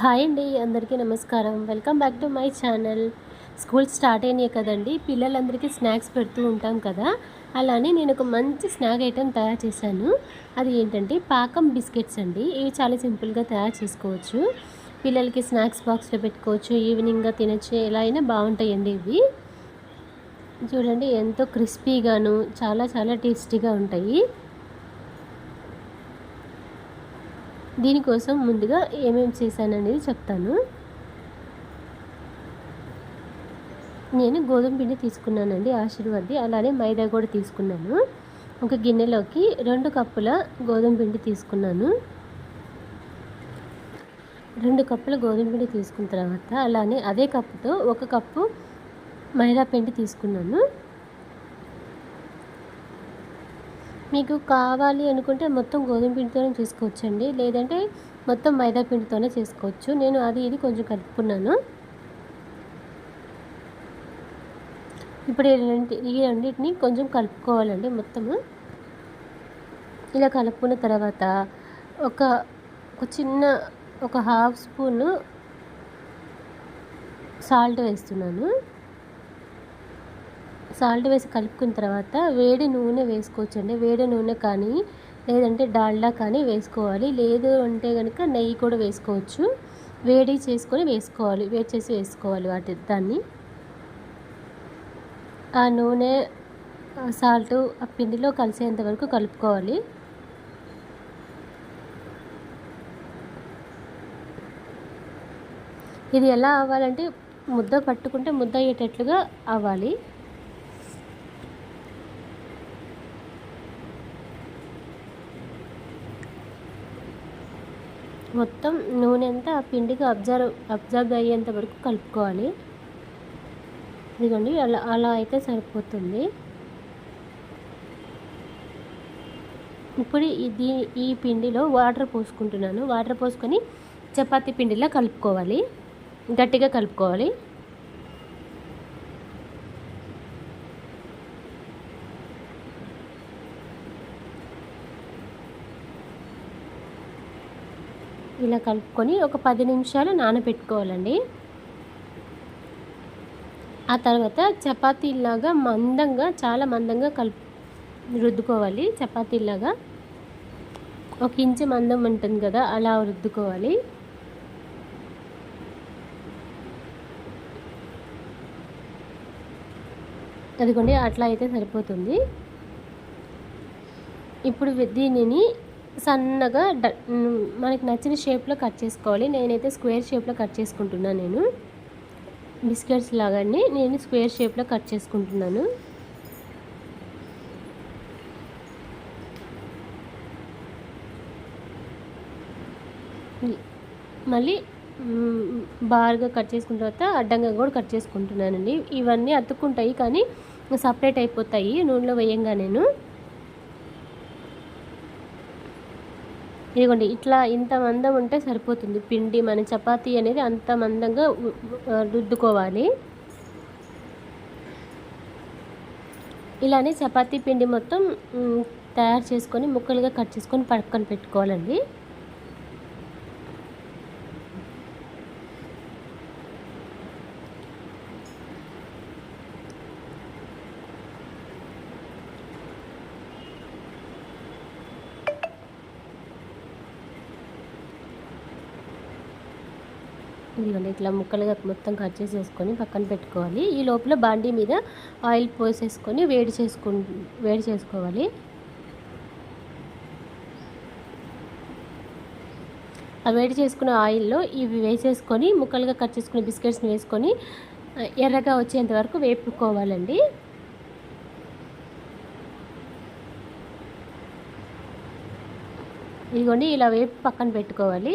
Hi అండి అందరికీ నమస్కారం. Welcome back to my channel. School start అయినాయి కదండి పిల్లలందరికీ స్నాక్స్ పెడుతూ ఉంటాం కదా. అలానే నేను ఒక మంచి స్నాక్ ఐటెం తయారు చేశాను. అది ఏంటంటే పాకం బిస్కెట్స్ అండి. ఇవి చాలా సింపుల్గా తయారు చేసుకోవచ్చు. పిల్లలకి స్నాక్స్ బాక్స్లో పెట్టుకోవచ్చు. ఈవినింగ్గా తినచ్చు. ఎలా అయినా బాగుంటాయండి ఇవి. చూడండి ఎంతో క్రిస్పీగాను చాలా చాలా టేస్టీగా ఉంటాయి. దీనికోసం ముందుగా ఏమేమి చేశాననేది చెప్తాను. నేను గోధుమ పిండి తీసుకున్నానండి ఆశీర్వాది అలానే మైదా కూడా తీసుకున్నాను. ఒక గిన్నెలోకి రెండు కప్పుల గోధుమ పిండి తీసుకున్నాను. రెండు కప్పుల గోధుమ పిండి తీసుకున్న తర్వాత అలానే అదే కప్పుతో ఒక కప్పు మైదా పిండి తీసుకున్నాను. మీకు కావాలి అనుకుంటే మొత్తం గోధుమ పిండితోనే చేసుకోవచ్చండి. లేదంటే మొత్తం మైదా పిండితోనే చేసుకోవచ్చు. నేను అది ఇది కొంచెం కలుపుకున్నాను. ఇప్పుడు ఈ ఈ రెండింటిని కొంచెం కలుపుకోవాలండి మొత్తము. ఇలా కలుపుకున్న తర్వాత ఒక ఒక చిన్న ఒక హాఫ్ స్పూను సాల్ట్ వేస్తున్నాను. సాల్ట్ వేసి కలుపుకున్న తర్వాత వేడి నూనె వేసుకోవచ్చండి. వేడి నూనె కానీ లేదంటే డాల్డా కానీ వేసుకోవాలి. లేదు అంటే కనుక నెయ్యి కూడా వేసుకోవచ్చు. వేడి చేసుకొని వేసుకోవాలి. వేడి చేసి వేసుకోవాలి వాటి దాన్ని. ఆ నూనె సాల్ట్ ఆ పిండిలో కలిసేంత వరకు కలుపుకోవాలి. ఇది ఎలా అవ్వాలంటే ముద్ద పట్టుకుంటే ముద్ద అయ్యేటట్లుగా అవ్వాలి. మొత్తం నూనె అంతా పిండికి అబ్జర్వ్ అబ్జర్వ్ అయ్యేంత వరకు కలుపుకోవాలి. ఇదిగోండి అలా అలా అయితే సరిపోతుంది. ఇప్పుడు ఇది ఈ పిండిలో వాటర్ పోసుకుంటున్నాను. వాటర్ పోసుకొని చపాతీ పిండిలా కలుపుకోవాలి. గట్టిగా కలుపుకోవాలి. ఇలా కలుపుకొని ఒక పది నిమిషాలు నానబెట్టుకోవాలండి. ఆ తర్వాత చపాతీలాగా మందంగా చాలా మందంగా కలుపు రుద్దుకోవాలి. చపాతీలాగా ఒక ఇంచు మందం ఉంటుంది కదా అలా రుద్దుకోవాలి. అదిగోండి అట్లా అయితే సరిపోతుంది. ఇప్పుడు దీనిని సన్నగా మనకి నచ్చిన షేప్లో కట్ చేసుకోవాలి. నేనైతే స్క్వేర్ షేప్లో కట్ చేసుకుంటున్నాను నేను. బిస్కెట్స్ లాగానే నేను స్క్వేర్ షేప్లో కట్ చేసుకుంటున్నాను. మళ్ళీ బార్గా కట్ చేసుకున్న తర్వాత అడ్డంగా కూడా కట్ చేసుకుంటున్నానండి. ఇవన్నీ అతుక్కుంటాయి కానీ సపరేట్ అయిపోతాయి నూనెలో వేయంగా నేను. ఇదిగోండి ఇట్లా ఇంత మందం ఉంటే సరిపోతుంది. పిండి మన చపాతీ అనేది అంత మందంగా రుద్దుకోవాలి. ఇలానే చపాతీ పిండి మొత్తం తయారు చేసుకొని ముక్కలుగా కట్ చేసుకొని పక్కన పెట్టుకోవాలండి. ఇదిగోండి ఇట్లా ముక్కలుగా మొత్తం కట్ చేసేసుకొని పక్కన పెట్టుకోవాలి. ఈ లోపల బాండీ మీద ఆయిల్ పోసేసుకొని వేడి చేసుకు వేడి చేసుకోవాలి. ఆ వేడి చేసుకున్న ఆయిల్లో ఇవి వేసేసుకొని ముక్కలుగా కట్ చేసుకున్న బిస్కెట్స్ని వేసుకొని ఎర్రగా వచ్చేంత వరకు వేపుకోవాలండి. ఇదిగోండి ఇలా వేపు పక్కన పెట్టుకోవాలి.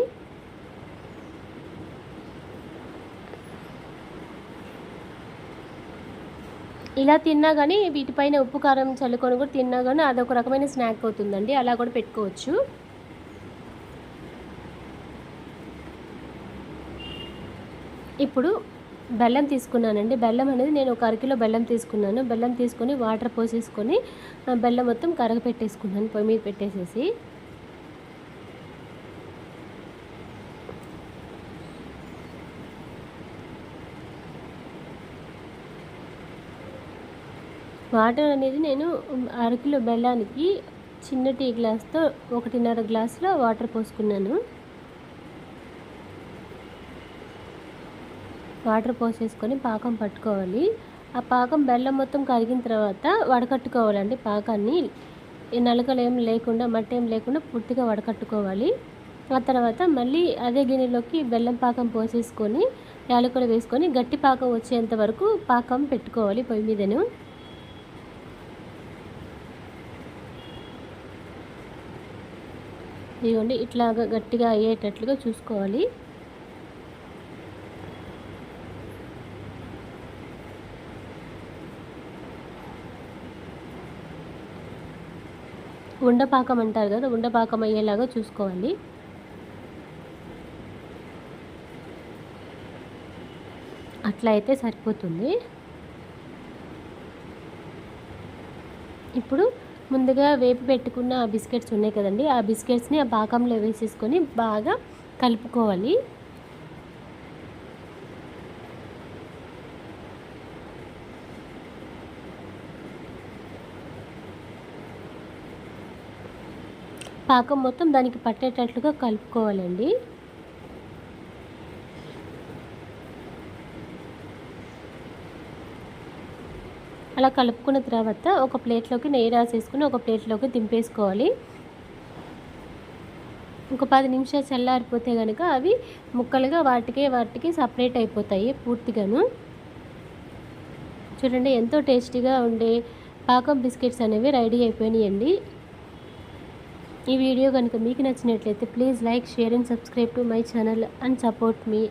ఇలా తిన్నా కానీ వీటిపైన ఉప్పు కారం చల్లుకొని కూడా తిన్నా కానీ అదొక రకమైన స్నాక్ అవుతుందండి. అలా కూడా పెట్టుకోవచ్చు. ఇప్పుడు బెల్లం తీసుకున్నానండి. బెల్లం అనేది నేను ఒక అరకిలో బెల్లం తీసుకున్నాను. బెల్లం తీసుకొని వాటర్ పోసేసుకొని బెల్లం మొత్తం కరగ పెట్టేసుకున్నాను పొయ్యి మీద పెట్టేసేసి. వాటర్ అనేది నేను అరకిలో బెల్లానికి చిన్న టీ గ్లాస్తో ఒకటిన్నర గ్లాసులో వాటర్ పోసుకున్నాను. వాటర్ పోసేసుకొని పాకం పట్టుకోవాలి. ఆ పాకం బెల్లం మొత్తం కరిగిన తర్వాత వడకట్టుకోవాలండి పాకాన్ని. నలకలు ఏం లేకుండా మట్టి ఏం లేకుండా పూర్తిగా వడకట్టుకోవాలి. ఆ తర్వాత మళ్ళీ అదే గిన్నెలోకి బెల్లం పాకం పోసేసుకొని యాలకులు వేసుకొని గట్టి పాకం వచ్చేంత వరకు పాకం పెట్టుకోవాలి పొయ్యి మీదను. ఇదిగోండి ఇట్లాగా గట్టిగా అయ్యేటట్లుగా చూసుకోవాలి. ఉండపాకం అంటారు కదా ఉండపాకం అయ్యేలాగా చూసుకోవాలి. అట్లా అయితే సరిపోతుంది. ఇప్పుడు ముందుగా వేపి పెట్టుకున్న ఆ బిస్కెట్స్ ఉన్నాయి కదండి ఆ బిస్కెట్స్ని ఆ పాకంలో వేసేసుకొని బాగా కలుపుకోవాలి. పాకం మొత్తం దానికి పట్టేటట్లుగా కలుపుకోవాలండి. అలా కలుపుకున్న తర్వాత ఒక ప్లేట్లోకి నెయ్యి రాసేసుకుని ఒక ప్లేట్లోకి దింపేసుకోవాలి. ఒక పది నిమిషాలు చల్లారిపోతే కనుక అవి ముక్కలుగా వాటికే వాటికి సపరేట్ అయిపోతాయి పూర్తిగాను. చూడండి ఎంతో టేస్టీగా ఉండే పాకం బిస్కెట్స్ అనేవి రెడీ అయిపోయినాయండి. ఈ వీడియో కనుక మీకు నచ్చినట్లయితే please like share and subscribe to my channel and support me.